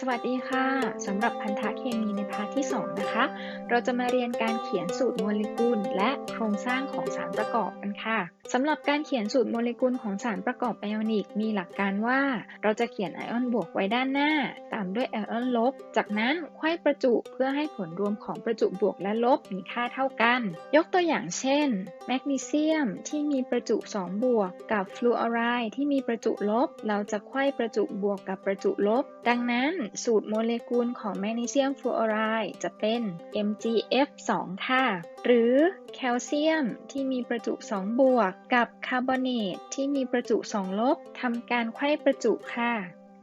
สวัสดีค่ะ สำหรับพันธะเคมีในพาร์ทที่ 2 นะคะ เราจะมาเรียนการเขียนสูตรโมเลกุล และโครงสร้างของสารประกอบกันค่ะสำหรับการเขียนสูตรโมเลกุลของสารประกอบไอออนิก มีหลักการว่า เราจะเขียนไอออนบวกไว้ด้านหน้า ตามด้วยไอออนลบ จากนั้นไขว้ประจุเพื่อให้ผลรวมของประจุบวกและลบมีค่าเท่ากัน ยกตัวอย่างเช่น แมกนีเซียมที่มีประจุ 2 บวก กับฟลูออไรด์ที่มีประจุลบ เราจะไขว้ประจุบวกกับประจุลบ ดังนั้นสูตรโมเลกุลของแมกนีเซียมฟลูออไรด์จะเป็น MgF2 ค่ะ หรือแคลเซียมที่มีประจุ 2 บวก กับคาร์บอเนตที่มีประจุ 2 ลบทำการไขว้ประจุค่ะ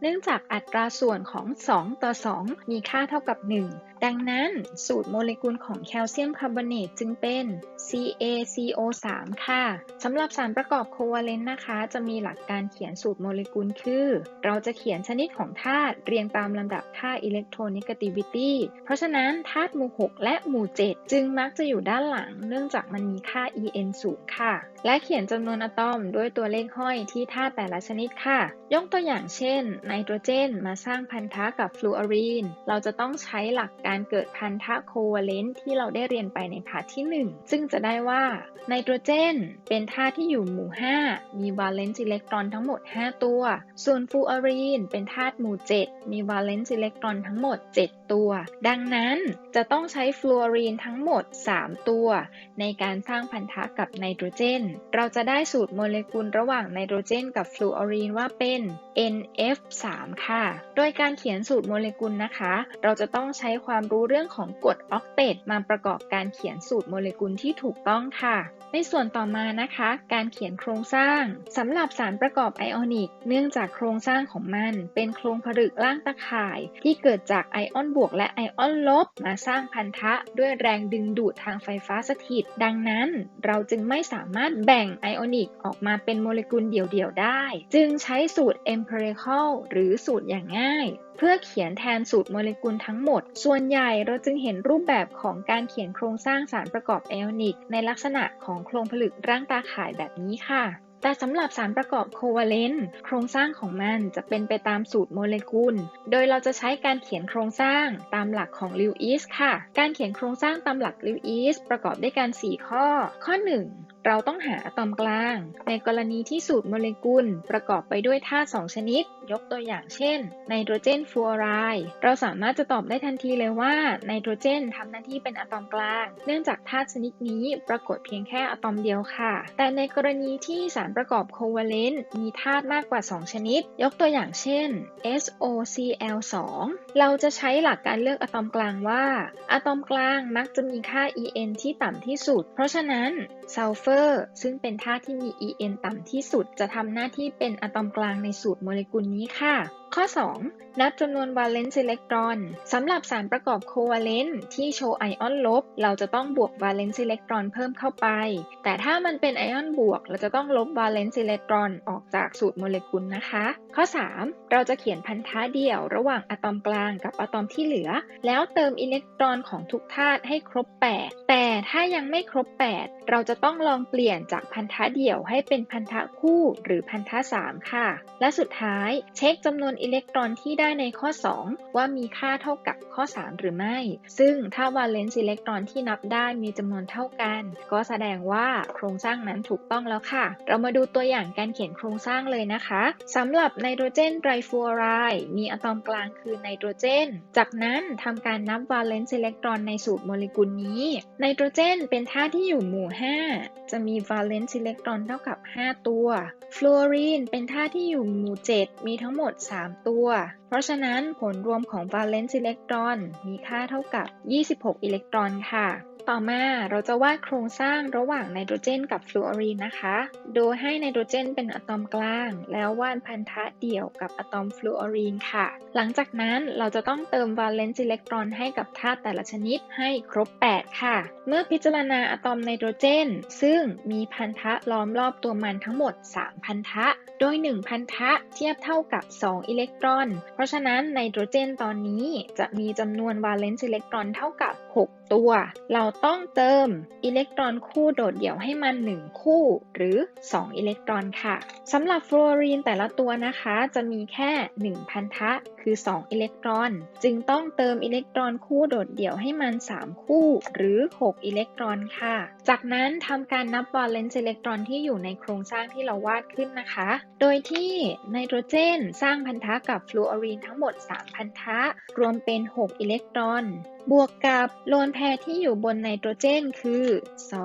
เนื่องจากอัตราส่วนของ 2 ต่อ 2 มีค่าเท่ากับ 1 ดังนั้นสูตรโมเลกุลของแคลเซียมคาร์บอเนตจึงเป็น CaCO3 ค่ะสำหรับสารประกอบโควัลเลนต์นะคะ จะมีหลักการเขียนสูตรโมเลกุลคือ เราจะเขียนชนิดของธาตุเรียงตามลำดับค่าอิเล็กโทรนิกติวิตี้เพราะฉะนั้นธาตุหมู่ 6 และหมู่ 7 จึงมักจะอยู่ด้านหลัง เนื่องจากมันมีค่า En สูงค่ะ และเขียนจำนวนอะตอมด้วยตัวเลขห้อยที่ธาตุแต่ละชนิดค่ะ ยกตัวอย่างเช่นไนโตรเจน มาสร้างพันธะกับฟลูออรีน เราจะต้องใช้หลักการการเกิดพันธะโควาเลนต์ที่เราได้เรียนไปในพาร์ทที่ 1 ซึ่งจะได้ว่าไนโตรเจน เป็นธาตุที่อยู่หมู่ 5 มีวาเลนซ์อิเล็กตรอนทั้งหมด 5 ตัว ส่วนฟลูออรีน เป็นธาตุหมู่ 7 มีวาเลนซ์อิเล็กตรอนทั้งหมด 7 ตัว ดังนั้นจะต้องใช้ฟลูออรีนทั้งหมด 3 ตัว ในการสร้างพันธะกับไนโตรเจน เราจะได้สูตรโมเลกุลระหว่างไนโตรเจน กับฟลูออรีนว่าเป็น NF3 ค่ะ โดยการเขียนสูตรโมเลกุลนะคะ เราจะต้องใช้ความความรู้เรื่องของกรดออกเตตมาประกอบการเขียนสูตรโมเลกุลที่ถูกต้องค่ะ ในส่วนต่อมานะคะ การเขียนโครงสร้างสำหรับสารประกอบไอออนิก เนื่องจากโครงสร้างของมัน เป็นโครงผลึกล่างตะข่าย ที่เกิดจากไอออนบวกและไอออนลบ มาสร้างพันธะ ด้วยแรงดึงดูดทางไฟฟ้าสถิต ดังนั้น เราจึงไม่สามารถแบ่งไอออนิกออกมาเป็นโมเลกุลเดี่ยวๆได้ จึงใช้สูตร empirical หรือสูตรอย่างง่ายเพื่อเขียนแทนสูตรโมเลกุลทั้งหมด ส่วนใหญ่เราจึงเห็นรูปแบบของการเขียนโครงสร้างสารประกอบไอออนิก ในลักษณะของโครงผลึกร่างตาข่ายแบบนี้ค่ะแต่สำหรับสารประกอบโควาเลนต์โครงสร้างของมันจะเป็นไปตามสูตรโมเลกุล โดยเราจะใช้การเขียนโครงสร้างตามหลักของลิวอิสค่ะ การเขียนโครงสร้างตามหลักลิวอิสประกอบด้วยกัน 4 ข้อ ข้อ 1 เราต้องหาอะตอมกลาง ในกรณีที่สูตรโมเลกุล ประกอบไปด้วยธาตุ2ชนิด ยกตัวอย่างเช่น ไนโตรเจนฟลูออไรด์เราสามารถจะตอบได้ทันทีเลยว่าไนโตรเจนทำหน้าที่เป็นอะตอมกลาง เนื่องจากธาตุชนิดนี้ปรากฏเพียงแค่อะตอมเดียวค่ะ แต่ในกรณีที่สารประกอบโควาเลนต์มีธาตุมากกว่า 2 ชนิด ยกตัวอย่างเช่น SOCl2 เราจะใช้หลักการเลือกอะตอมกลางว่าอะตอมกลางมักจะมีค่า En ที่ต่ำที่สุด เพราะฉะนั้นซัลเฟอร์ซึ่งเป็นธาตุที่มี En ต่ำที่สุด จะทำหน้าที่เป็นอะตอมกลางในสูตรโมเลกุลนี้ค่ะ ข้อ 2 นับจำนวนวาเลนซ์อิเล็กตรอนสำหรับสารประกอบโควาเลนต์ที่โชว์ไอออนลบ เราจะต้องบวกวาเลนซ์อิเล็กตรอนเพิ่มเข้าไป แต่ถ้ามันเป็นไอออนบวก เราจะต้องลบวาเลนซ์อิเล็กตรอนออกจากสูตรโมเลกุลนะคะ ข้อ 3 เราจะเขียนพันธะเดี่ยวระหว่างอะตอมกลางกับอะตอมที่เหลือ แล้วเติมอิเล็กตรอนของทุกธาตุให้ครบ 8 แต่ถ้ายังไม่ครบ 8 เราจะต้องลองเปลี่ยนจากพันธะเดี่ยวให้เป็นพันธะคู่หรือพันธะ3ค่ะ และสุดท้ายเช็คจำนวนอิเล็กตรอนที่ได้ในข้อ 2 ว่ามีค่าเท่ากับข้อ 3 หรือไม่ ซึ่งถ้าวาเลนซ์อิเล็กตรอนที่นับได้มีจำนวนเท่ากัน ก็แสดงว่าโครงสร้างนั้นถูกต้องแล้วค่ะ เรามาดูตัวอย่างการเขียนโครงสร้างเลยนะคะสำหรับไนโตรเจนไตรฟลูออไรด์มีอะตอมกลางคือไนโตรเจน จากนั้นทำการนับวาเลนซ์อิเล็กตรอนในสูตรโมเลกุลนี้ไนโตรเจนเป็นธาตุที่อยู่หมู่ 5 จะมีวาเลนซ์อิเล็กตรอนเท่ากับ 5 ตัว ฟลูออรีนเป็นธาตุที่อยู่หมู่ 7 มีทั้งหมด 3ตัว เพราะฉะนั้นผลรวมของวาเลนซ์อิเล็กตรอนมีค่าเท่ากับ 26 อิเล็กตรอนค่ะ ต่อมาเราจะวาดโครงสร้างระหว่างไนโตรเจนกับฟลูออรีนนะคะ โดยให้ไนโตรเจนเป็นอะตอมกลาง แล้ววาดพันธะเดี่ยวกับอะตอมฟลูออรีนค่ะ หลังจากนั้นเราจะต้องเติมวาเลนซ์อิเล็กตรอนให้กับธาตุแต่ละชนิดให้ครบ 8 ค่ะ เมื่อพิจารณาอะตอมไนโตรเจน ซึ่งมีพันธะล้อมรอบตัวมันทั้งหมด 3 พันธะ โดย 1 พันธะเทียบเท่ากับ 2 อิเล็กตรอน เพราะฉะนั้นไนโตรเจนตอนนี้จะมีจำนวนวาเลนซ์อิเล็กตรอนเท่ากับ 6 ตัว เราต้องเติมอิเล็กตรอนคู่โดดเดี่ยวให้มัน 1 คู่ หรือ 2 อิเล็กตรอนค่ะสำหรับฟลูออรีนแต่ละตัวนะคะ จะมีแค่ 1 พันธะ คือ 2 อิเล็กตรอน จึงต้องเติมอิเล็กตรอนคู่โดดเดี่ยวให้มัน 3 คู่ หรือ 6 อิเล็กตรอนค่ะ จากนั้นทำการนับวาเลนซ์อิเล็กตรอนที่อยู่ในโครงสร้างที่เราวาดขึ้นนะคะ โดยที่ไนโตรเจนสร้างพันธะกับฟลูออรีนทั้งหมด 3 พันธะ รวมเป็น 6 อิเล็กตรอน บวกกับโลนแพรที่อยู่บนไนโตรเจนคือ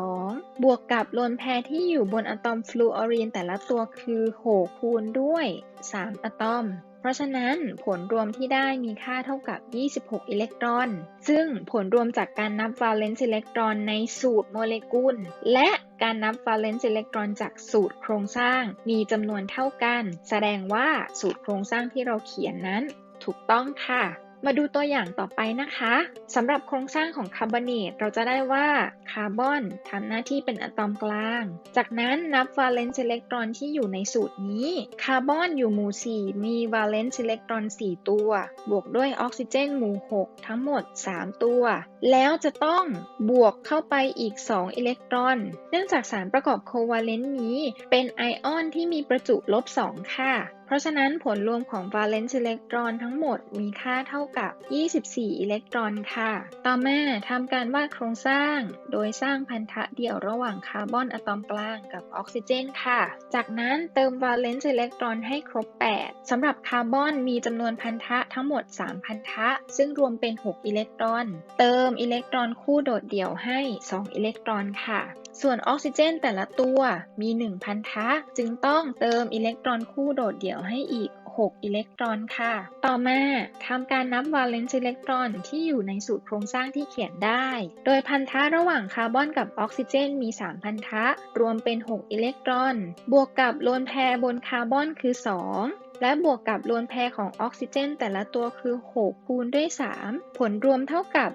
2 บวกกับโลนแพรที่อยู่บนอะตอมฟลูออรีนแต่ละตัวคือ 6 คูณด้วย 3 อะตอม เพราะฉะนั้นผลรวมที่ได้มีค่าเท่ากับ 26 อิเล็กตรอน ซึ่งผลรวมจากการนับวาเลนซ์อิเล็กตรอนในสูตรโมเลกุล และการนับวาเลนซ์อิเล็กตรอนจากสูตรโครงสร้าง มีจำนวนเท่ากัน แสดงว่าสูตรโครงสร้างที่เราเขียนนั้น ถูกต้องค่ะ มาดูตัวอย่างต่อไปนะคะสำหรับโครงสร้างของคาร์บอเนตเราจะได้ว่าคาร์บอนทำหน้าที่เป็นอะตอมกลาง จากนั้นนับวาเลนซ์อิเล็กตรอนที่อยู่ในสูตรนี้ คาร์บอนอยู่หมู่ 4 มีวาเลนซ์อิเล็กตรอน 4 ตัว บวกด้วยออกซิเจนหมู่ 6 ทั้งหมด 3 ตัว แล้วจะต้องบวกเข้าไปอีก 2 อิเล็กตรอน เนื่องจากสารประกอบโควาเลนต์นี้ เป็นไอออนที่มีประจุลบ 2 ค่ะ เพราะฉะนั้นผลรวมของ valence อิเล็กตรอนทั้งหมดมีค่าเท่ากับ 24 อิเล็กตรอนค่ะ ต่อมาทำการวาดโครงสร้าง โดยสร้างพันธะเดี่ยวระหว่างคาร์บอนอะตอมกลางกับออกซิเจนค่ะ จากนั้นเติม valence อิเล็กตรอนให้ครบ 8 สำหรับคาร์บอนมีจำนวนพันธะทั้งหมด 3 พันธะ ซึ่งรวมเป็น 6 อิเล็กตรอน เติมอิเล็กตรอนคู่โดดเดี่ยวให้ 2 อิเล็กตรอนค่ะ ส่วนออกซิเจนแต่ละตัวมี 1 พันธะ จึงต้องเติมอิเล็กตรอนคู่โดดเดี่ยวให้อีก 6 อิเล็กตรอนค่ะ ต่อมาทำการนับวาเลนซ์อิเล็กตรอนที่อยู่ในสูตรโครงสร้างที่เขียนได้ โดยพันธะระหว่างคาร์บอนกับออกซิเจนมี 3 พันธะ รวมเป็น 6 อิเล็กตรอน บวกกับโลนแพรบนคาร์บอนคือ 2และบวกกับโลนแพรของออกซิเจน แต่ละตัวคือ 6 คูณด้วย 3 ผลรวมเท่ากับ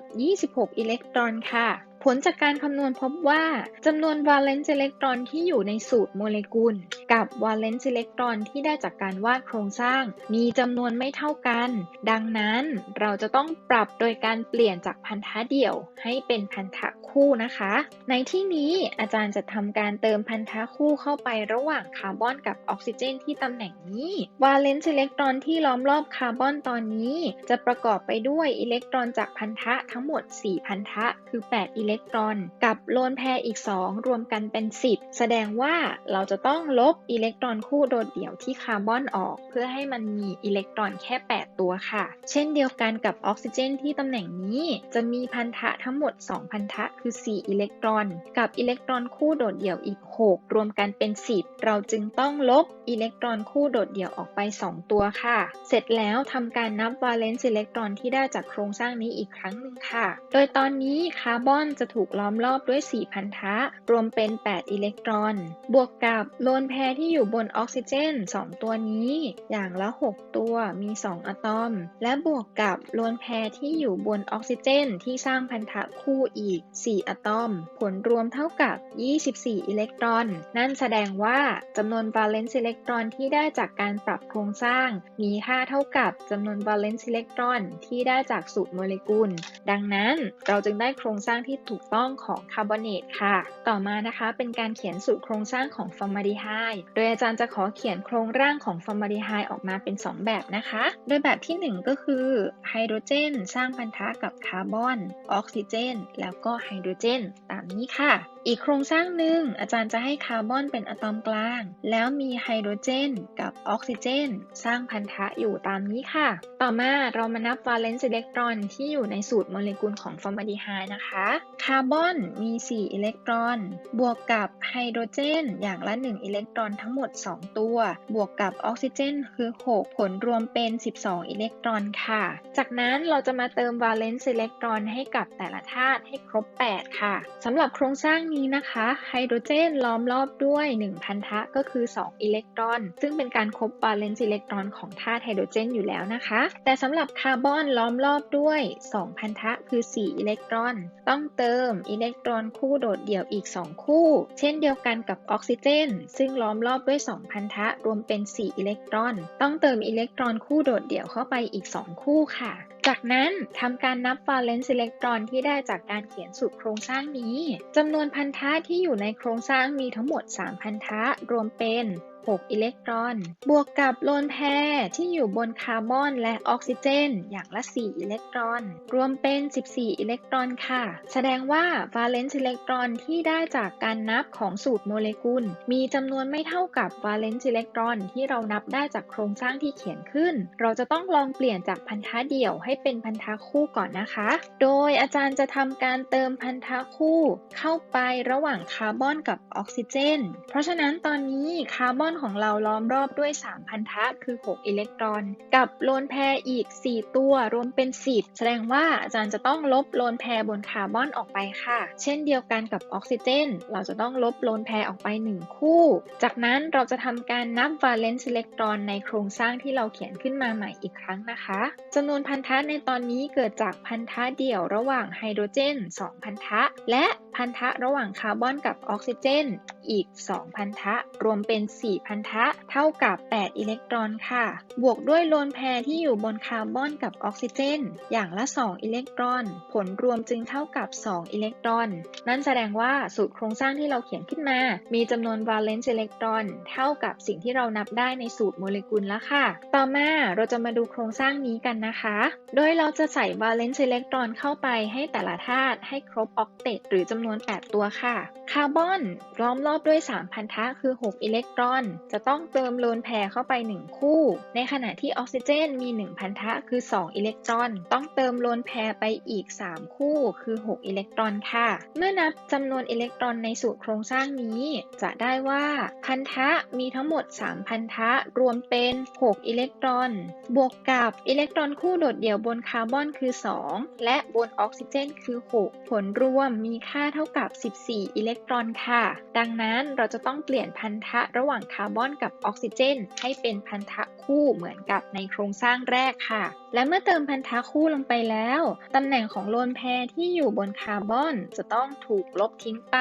26 อิเล็กตรอนค่ะ ผลจากการคำนวณพบว่าจำนวนวาเลนซ์อิเล็กตรอนที่อยู่ในสูตรโมเลกุล กับวาเลนซ์อิเล็กตรอนที่ได้จากการวาดโครงสร้าง มีจำนวนไม่เท่ากัน ดังนั้นเราจะต้องปรับโดยการเปลี่ยนจากพันธะเดี่ยวให้เป็นพันธะคู่นะคะ ในที่นี้อาจารย์จะทำการเติมพันธะคู่เข้าไประหว่างคาร์บอนกับออกซิเจนที่ตำแหน่งนี้ วาเลนซ์อิเล็กตรอนที่ล้อมรอบคาร์บอนตอนนี้ จะประกอบไปด้วยอิเล็กตรอนจากพันธะทั้งหมด 4 พันธะคือ 8 อิเล็กตรอน กับโลนแพรอีก 2 รวมกันเป็น 10 แสดงว่าเราจะต้องลบอิเล็กตรอนคู่โดดเดี่ยวที่คาร์บอนออก เพื่อให้มันมีอิเล็กตรอนแค่ 8 ตัวค่ะ เช่นเดียวกันกับออกซิเจนที่ตำแหน่งนี้จะมีพันธะทั้งหมด 2 พันธะคือ 4 อิเล็กตรอน กับอิเล็กตรอนคู่โดดเดี่ยวอีก 6 รวมกันเป็น 10 เราจึงต้องลบอิเล็กตรอนคู่โดดเดี่ยวออกไป 2 ตัวค่ะ เสร็จแล้วทำการนับวาเลนซ์อิเล็กตรอนที่ได้จากโครงสร้างนี้อีกครั้งหนึ่งค่ะ โดยตอนนี้คาร์บอนจะถูกล้อมรอบด้วย 4 พันธะ รวมเป็น 8 อิเล็กตรอน บวกกับโลนแพรที่อยู่บนออกซิเจน 2 ตัวนี้ อย่างละ 6 ตัวมี 2 อะตอม และบวกกับโลนแพรที่อยู่บนออกซิเจน ที่สร้างพันธะคู่อีก 4 อะตอม ผลรวมเท่ากับ 24 อิเล็กตรอน นั่นแสดงว่าจำนวนวาเลนซ์อิเล็กตรอนที่ได้จากการปรับโครงสร้าง มีค่าเท่ากับจำนวนวาเลนซ์อิเล็กตรอนที่ได้จากสูตรโมเลกุล ดังนั้นเราจึงได้โครงสร้างที่ถูกต้องของคาร์บอเนตค่ะ ต่อมานะคะเป็นการเขียนสูตรโครงสร้างของฟอร์มาลดีไฮด์โดยอาจารย์จะขอเขียนโครงร่างของฟอร์มาลดีไฮด์ออกมาเป็น 2 แบบนะคะ โดยแบบที่ 1 ก็คือไฮโดรเจนสร้างพันธะกับคาร์บอน ออกซิเจน แล้วก็ไฮโดรเจน ตามนี้ค่ะ อีกโครงสร้างหนึ่งอาจารย์จะให้คาร์บอนเป็นอะตอมกลาง แล้วมีไฮโดรเจน กับออกซิเจน สร้างพันธะอยู่ตามนี้ค่ะ ต่อมาเรามานับวาเลนซ์อิเล็กตรอนที่อยู่ในสูตรโมเลกุลของฟอร์มาลดีไฮด์นะคะคาร์บอนมี 4 อิเล็กตรอน บวกกับไฮโดรเจน อย่างละ 1 อิเล็กตรอนทั้งหมด 2 ตัว บวกกับออกซิเจน คือ 6 ผลรวมเป็น 12 อิเล็กตรอนค่ะ จากนั้นเราจะมาเติมวาเลนซ์อิเล็กตรอนให้กับแต่ละธาตุให้ครบ 8 ค่ะสำหรับโครงสร้างนี้นะคะไฮโดรเจนล้อมรอบด้วย1พันธะก็คือ 2 อิเล็กตรอน ซึ่งเป็นการครบวาเลนซ์อิเล็กตรอนของธาตุไฮโดรเจนอยู่แล้วนะคะ แต่สำหรับคาร์บอนล้อมรอบด้วย2พันธะคือ 4 อิเล็กตรอน ต้องเติมอิเล็กตรอนคู่โดดเดี่ยวอีก 2 คู่ เช่นเดียวกันกับออกซิเจน ซึ่งล้อมรอบด้วย 2 พันธะรวมเป็น 4 อิเล็กตรอน ต้องเติมอิเล็กตรอนคู่โดดเดี่ยวเข้าไปอีก 2 คู่ค่ะ จากนั้นทำการนับวาเลนซ์อิเล็กตรอนที่ได้จากการเขียนสูตรโครงสร้างนี้จำนวนพันธะที่อยู่ในโครงสร้างมีทั้งหมด 3 พันธะรวมเป็น 6 อิเล็กตรอน บวกกับโลนแพรที่อยู่บนคาร์บอนและออกซิเจน อย่างละ 4 อิเล็กตรอน รวมเป็น 14 อิเล็กตรอนค่ะ แสดงว่า valence อิเล็กตรอนที่ได้จากการนับของสูตรโมเลกุล มีจำนวนไม่เท่ากับ valence อิเล็กตรอนที่เรานับได้จากโครงสร้างที่เขียนขึ้น เราจะต้องลองเปลี่ยนจากพันธะเดี่ยวให้เป็นพันธะคู่ก่อนนะคะ โดยอาจารย์จะทำการเติมพันธะคู่ เข้าไประหว่างคาร์บอนกับออกซิเจน เพราะฉะนั้นตอนนี้คาร์บอนของเราล้อมรอบด้วย 3 พันธะคือ 6 อิเล็กตรอน กับโลนแพรอีก 4 ตัวรวมเป็น 10 แสดงว่าอาจารย์จะต้องลบโลนแพรบนคาร์บอนออกไปค่ะ เช่นเดียวกันกับออกซิเจน เราจะต้องลบโลนแพรออกไป 1 คู่ จากนั้นเราจะทำการนับ valence อิเล็กตรอนในโครงสร้างที่เราเขียนขึ้นมาใหม่อีกครั้งนะคะจำนวนพันธะในตอนนี้เกิดจากพันธะเดี่ยวระหว่างไฮโดรเจน 2 พันธะ และพันธะระหว่างคาร์บอนกับออกซิเจน อีก 2 พันธะ รวมเป็น 4พันธะเท่ากับ 8 อิเล็กตรอนค่ะ บวกด้วยโลนแพรที่อยู่บนคาร์บอนกับออกซิเจน อย่างละ 2 อิเล็กตรอน ผลรวมจึงเท่ากับ 2 อิเล็กตรอน นั่นแสดงว่าสูตรโครงสร้างที่เราเขียนขึ้นมา มีจำนวน valence อิเล็กตรอน เท่ากับสิ่งที่เรานับได้ในสูตรโมเลกุลแล้วค่ะ ต่อมาเราจะมาดูโครงสร้างนี้กันนะคะ โดยเราจะใส่ valence อิเล็กตรอนเข้าไปให้แต่ละธาตุให้ครบออกเตตหรือจำนวน 8 ตัวค่ะ คาร์บอนล้อมรอบด้วย3พันธะคือ 6 อิเล็กตรอนจะต้องเติมโลนแพรเข้าไป 1 คู่ ในขณะที่ออกซิเจนมี 1 พันธะคือ 2 อิเล็กตรอน ต้องเติมโลนแพรไปอีก 3 คู่คือ 6 อิเล็กตรอนค่ะ เมื่อนับจำนวนอิเล็กตรอนในสูตรโครงสร้างนี้ จะได้ว่าพันธะมีทั้งหมด 3 พันธะรวมเป็น 6 อิเล็กตรอน บวกกับอิเล็กตรอนคู่โดดเดี่ยวบนคาร์บอนคือ 2 และบนออกซิเจนคือ 6 ผลรวมมีค่าเท่ากับ 14 อิเล็กตรอนค่ะ ดังนั้นเราจะต้องเปลี่ยนพันธะระหว่างคาาร์บอนกับออกซิเจน ให้เป็นพันธะคู่เหมือนกับในโครงสร้างแรกค่ะ และเมื่อเติมพันธะคู่ลงไปแล้ว ตำแหน่งของโลนแพรที่อยู่บนคาร์บอน จะต้องถูกลบทิ้งไป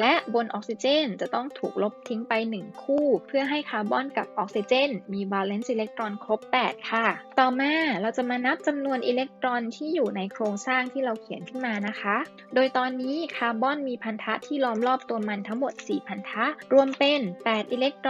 และบนออกซิเจน จะต้องถูกลบทิ้งไป 1 คู่ เพื่อให้คาร์บอนกับออกซิเจน มี valence อิเล็กตรอนครบ 8 ค่ะ ต่อมาเราจะมานับจำนวนอิเล็กตรอนที่อยู่ในโครงสร้างที่เราเขียนขึ้นมานะคะ โดยตอนนี้คาร์บอนมีพันธะที่ล้อมรอบตัวมันทั้งหมด 4 พันธะ รวมเป็น 8 อิเล็กตรอน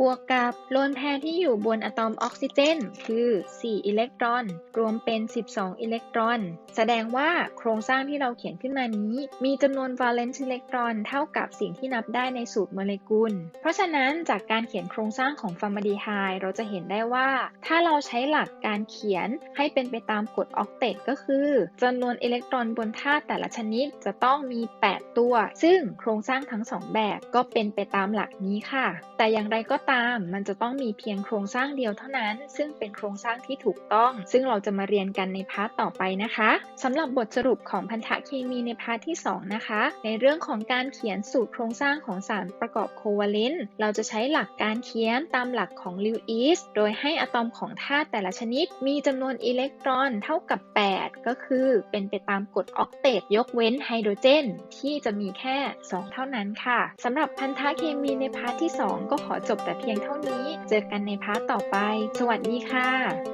บวกกับโลนแพรที่อยู่บนอะตอมออกซิเจน คือ 4 อิเล็กตรอน รวมเป็น 12 อิเล็กตรอน แสดงว่าโครงสร้างที่เราเขียนขึ้นมานี้ มีจำนวน valence อิเล็กตรอนเท่ากับสิ่งที่นับได้ในสูตรโมเลกุล เพราะฉะนั้นจากการเขียนโครงสร้างของฟอร์มาดีไฮด์เราจะเห็นได้ว่า ถ้าเราใช้หลักการเขียนให้เป็นไปตามกฎออกเตตก็คือจำนวนอิเล็กตรอนบนธาตุแต่ละชนิดจะต้องมี 8 ตัว ซึ่งโครงสร้างทั้ง 2 แบบก็เป็นไปตามหลักนี้ค่ะ แต่อย่างไรก็ตาม มันจะต้องมีเพียงโครงสร้างเดียวเท่านั้น ซึ่งเป็นโครงสร้างที่ถูกต้อง ซึ่งเราจะมาเรียนกันในพาร์ทต่อไปนะคะสำหรับบทสรุปของพันธะเคมีในพาร์ทที่ 2 นะคะ ในเรื่องของการเขียนสูตรโครงสร้างของสารประกอบโควาเลนต์เราจะใช้หลักการเขียนตามหลักของลิวอิสโดยให้อะตอมของธาตุแต่ละชนิด มีจำนวนอิเล็กตรอนเท่ากับ 8 ก็คือเป็นไปตามกฎออกเตตยกเว้นไฮโดรเจน ที่จะมีแค่ 2 เท่านั้นค่ะสำหรับพันธะเคมีในพาร์ทที่ 2 ก็ขอจบแต่เพียงเท่านี้ เจอกันในพาร์ทต่อไป สวัสดีค่ะ